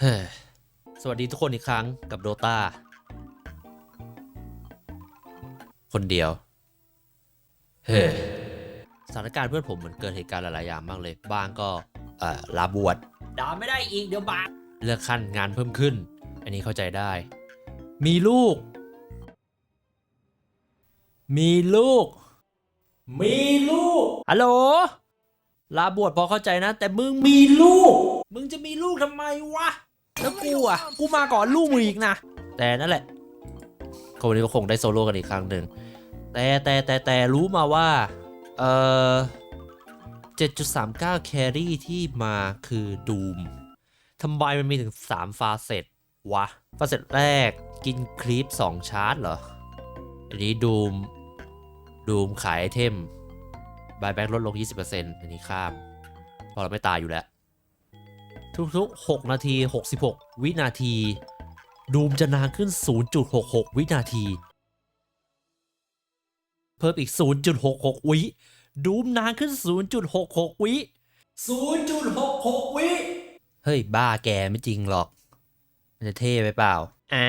เฮ้ยสวัสดีทุกคนอีกครั้งกับโดตาคนเดียว เฮ้ยสถานการณ์เพื่อนผมเหมือนเกิดเหตุการณ์หลายๆอย่างมากเลย บ้างก็เอ่อลาบวชด่าไม่ได้อีกเดี๋ยวบาเลือกขั้นงานเพิ่มขึ้น อันนี้เข้าใจได้ มีลูก มีลูก มีลูกฮัลโหลลาบวชพอเข้าใจนะ แต่มึงมีลูก มึงจะมีลูกทำไมวะ แล้วกูอะ กูมาก่อนลูกมึงอีกนะ แต่นั่นแหละก็วันนี้ก็คงได้โซโล่กันอีกครั้งหนึ่ง แต่แต่แต่แต่รู้มาว่า เอ่อ7.39 แครี่ที่มาคือดูมทำไมมันมีถึง 3 ฟาเซตวะ ฟาเซตแรกกินคลิป 2 ชาร์จเหรอ อันนี้ดูมดูมขายไอเทมบายแบ็กลดลง 20%อันนี้ข้ามพราะเราไม่ตายอยู่แล้ว ทุกๆ 6 นาที 66 วินาที ดูมจะนานขึ้น 0.66 วินาที เพิ่มอีก 0.66 วิดูมนานขึ้น 0.66 วิ 0.66 วิ เฮ้ย บ้าแกไม่จริงหรอก มันจะเท่ไปเปล่า อ่า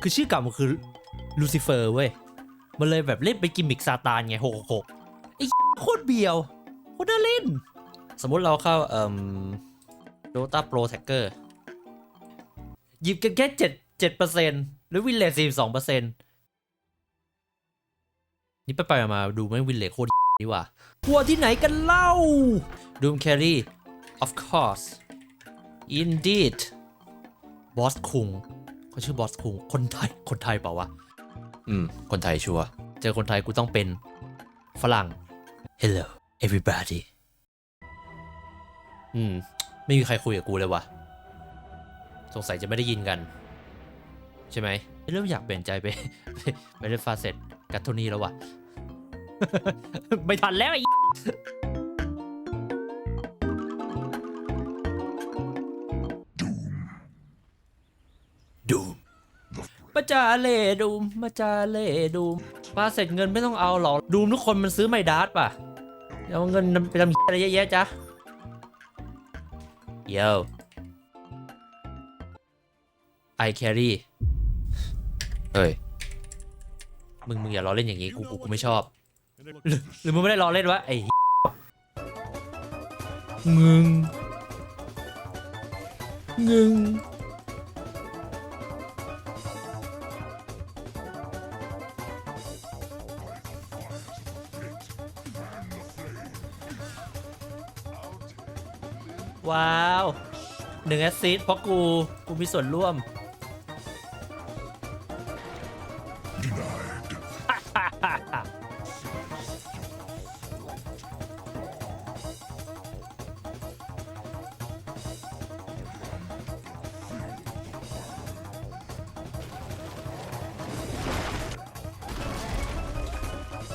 คือชื่อเก่ามันคือลูซิเฟอร์เว้ย มันเลยแบบเล่นเป็นกิมมิกซาตานไง 666 ไอ้โคตรเบียว โคตรน่าเล่น สมมุติเราเข้าเอ่อ Dota Pro Tracker หยิบกันแค่เจ็ดเจ็ดเปอร์เซ็นต์หรือวินเลสสี่สองเปอร์เซ็นต์นี่ไปไปๆมาๆดูไม่วินเลสโคตรนี่หว่ากลัวที่ไหนกันเล่า Doom Carry of course indeed บอสคุงเขาชื่อบอสคุงคนไทย คนไทยเปล่าวะ อืม คนไทยชัวร์เจอคนไทยกูต้องเป็นฝรั่ง Hello everybody อืม ไม่มีใครคุยกับกูเลยวะสงสัยจะไม่ได้ยินกัน ใช่ไหมเริ่มอยากเปลี่ยนใจไปไปไปเล่นฟาเซตกัตโทนี่แล้ววะไม่ทันแล้วไอ้ดูมมาจาเล่ดูมมาจาเล่ดูมฟาเสร็จเงินไม่ต้องเอาหรอกดูมทุกคนมันซื้อไม่ดาร์ป่ะเอาเงินไปทำอะไรเยอะแยะจ๊ะ โย I carry เฮ้ย มึงมึงอย่าล้อเล่นอย่างงี้กูกูกูไม่ชอบ หรือหรือมึงไม่ได้ล้อเล่นวะไอ้เหี้ยงึงงึง ว้าวหนึ่งแอสซิสเพราะกู กูมีส่วนร่วม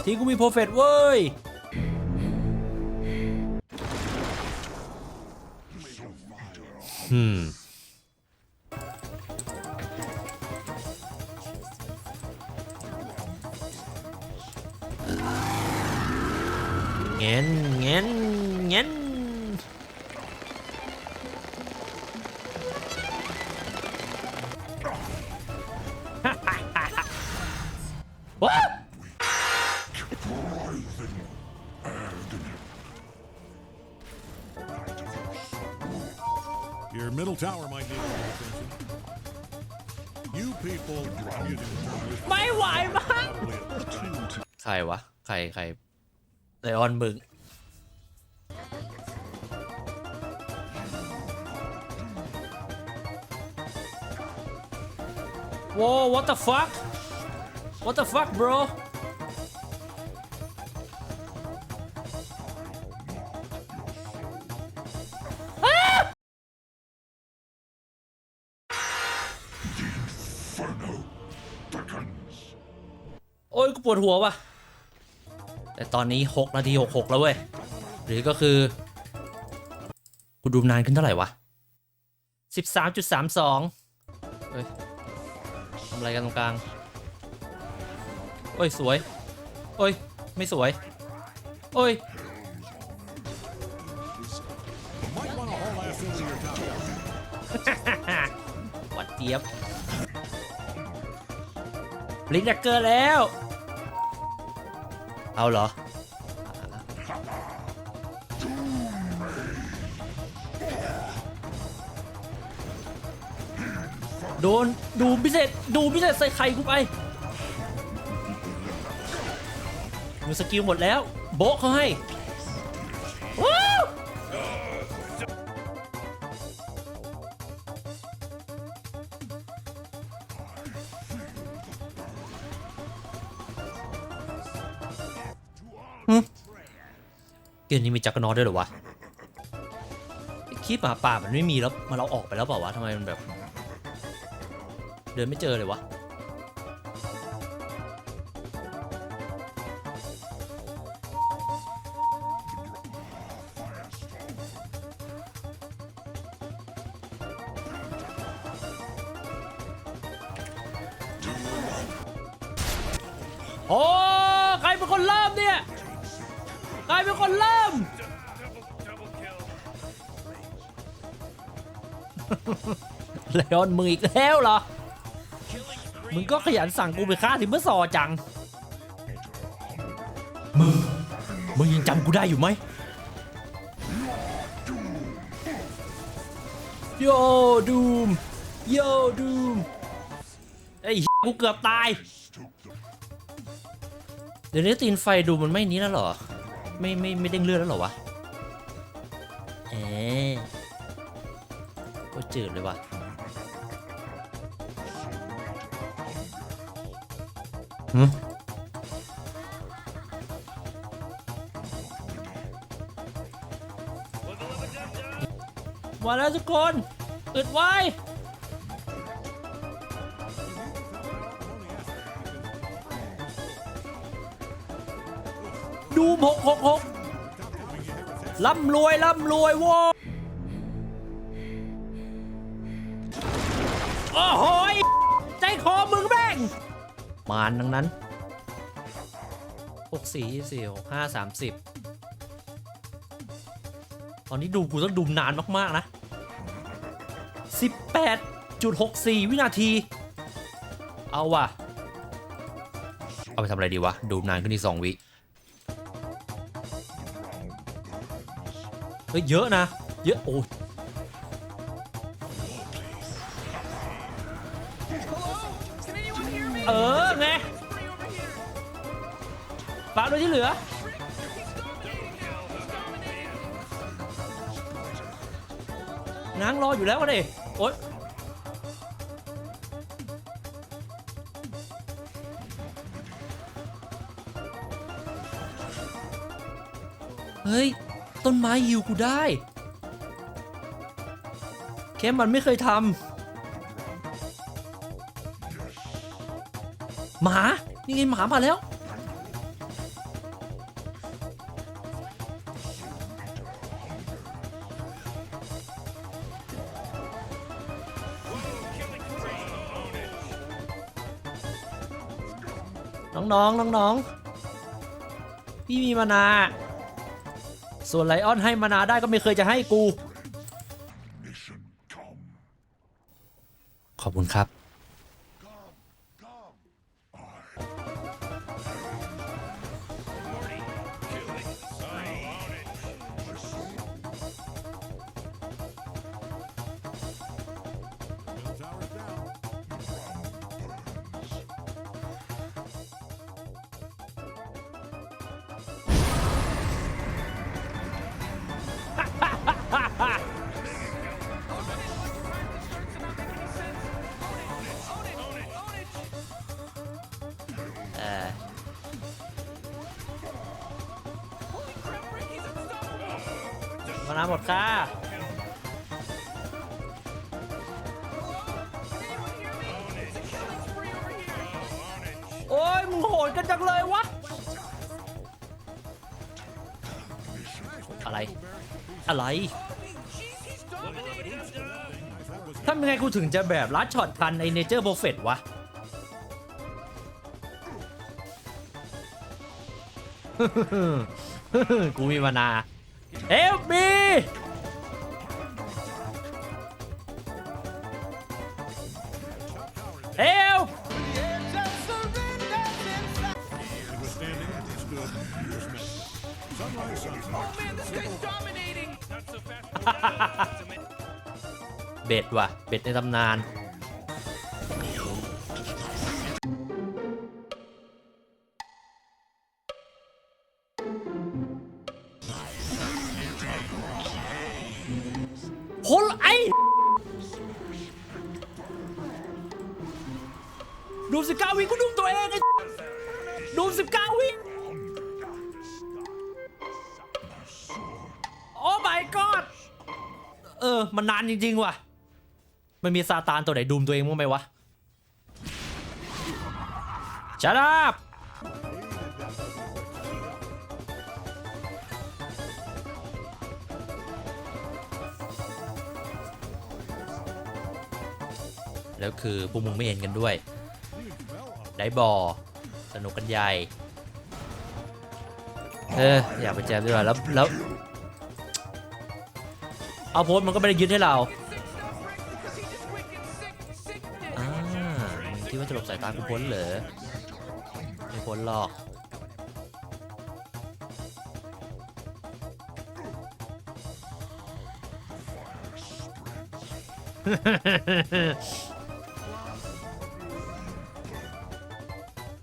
ทีกูมีโปรเฟตเว้ย อื วะ ใครใครไลออนมึง โว้ what the fuck what the fuck bro โอ้ยกูปวดหัวว่ะ แต่ตอนนี้ 6 นาที 66 แล้วเว้ย หรือก็คือ กูดูนานขึ้นเท่าไหร่วะ 13.32เฮ้ยทำอะไรกันตรงกลาง โอ้ย สวย โอ้ย ไม่สวย โอ้ย might want to haul ass into your tower. หวัดเจี๊ยบลิงดักเกอร์แล้ว เอาเหรอ โดน ดูพิเศษ ดูพิเศษใส่ไข่กูไปมือสกิลหมดแล้ว โบะเขาให้ กมนี้มีจักรนอตด้วยหรอวะคลิปหมาป่ามันไม่มีแล้วมันเราออกไปแล้วเปล่าวะทำไมมันแบบ เดินไม่เจอเลยวะโอ้ใครเป็นคนเริ่มเนี่ย ใครเป็นคนเริ่ม เลออนมึงอีกแล้วเหรอ มึงก็ขยันสั่งกูไปฆ่าถึงเมื่อสอจัง มึง มึงยังจำกูได้อยู่ไหมโยดูมโยดูมไอ้เกูเกือบตาย เดี๋ยวนี้ตีนไฟดูมันไม่นี้แล้วเหรอ ไม่ไม่ไม่เด้งเลือดแล้วเหรอวะ เอ๊ะก็จืดเลยว่ะหืมมาแล้วทุกคนอึดไว้ดูหกหกหกร่ำรวยร่ำรวยโว้านทั้งนั้นหกสี่สี่หกห้าสามสิบตอนนี้ดูกูต้องดูนานมาก ๆ นะสิบแปดจุดหกสี่วินาที เอาว่ะ เอาไปทำอะไรดีวะ ดูนานขึ้นอีกสองวิ เฮ้ย เยอะนะ เยอะ โอ้ยเออไง โดยที่เหลือ นางรออยู่แล้วก็ดิโอ๊ยเฮ้ย ต้นไม้ฮิวกูได้แค่มันไม่เคยทำหมา นี่ไงหมามาแล้ว น้องๆน้องๆพี่มีมานา ส่วนไลออนให้มานาได้ก็ไม่เคยจะให้กู ขอบคุณครับ หมดค่ะโอ้ยมึงโหดกันจังเลยวะ อะไร อะไรทำยังไงกูถึงจะแบบลัดช็อตทันไอเนเจอร์โบเฟตวะ กูมีมานา เอฟบี บ็ดว่ะ เบ็ดในตำนานคนไอ้ดูสิบเก้าวิกูดูตัวเองไอ้ดูสิบเก้าวิโอ้ my god เออ มันนานจริง ๆ ว่ะ มันมีซาตานตัวไหนดูมตัวเองมั้งไหมวะชัดอัพแล้วคือพวกมึงไม่เห็นกันด้วย ได้บอสนุกกันใหญ่ เออ อยากไปแจมด้วยแล้วแล้วเอาโพส์มันก็ไม่ได้ยึดให้เรา ว่าจะหลบสายตากูพ้นเหรอไม่พ้นหรอก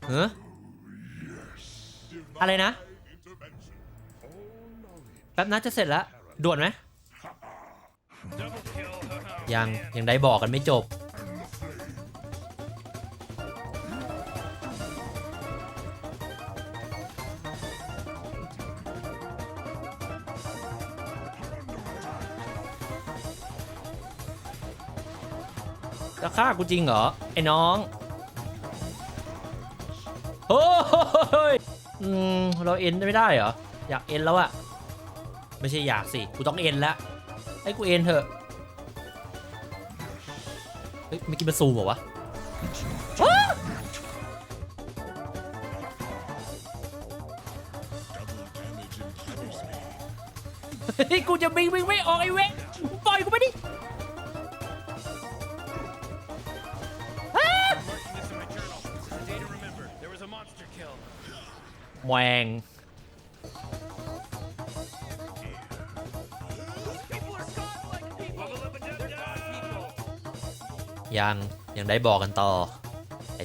เฮ้ออะไรนะ แป๊บนะจะเสร็จแล้ว ด่วนไหม ยัง ยังได้บอกกันไม่จบ ฆ่ากูจริงเหรอ ไอ้น้องโอ้ยอืมเราเอ็นไม่ได้เหรอ อยากเอ็นแล้วอะไม่ใช่อยากสิ กูต้องเอ็นแล้วให้กูเอ็นเถอะ เฮ้ยไม่กินมาซูมเหรอวะอ้าเฮ้ยกูจะวิ่งวิ่งไม่ออกไอ้เว้ยปล่อยกูไปดิ แวงยัง ยังได้บอกกันต่อ ไอ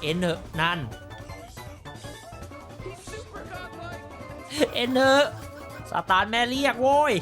เอ็นเถอะนั่น เอ็นเถอะสตาร์แม่เรียกโว้ย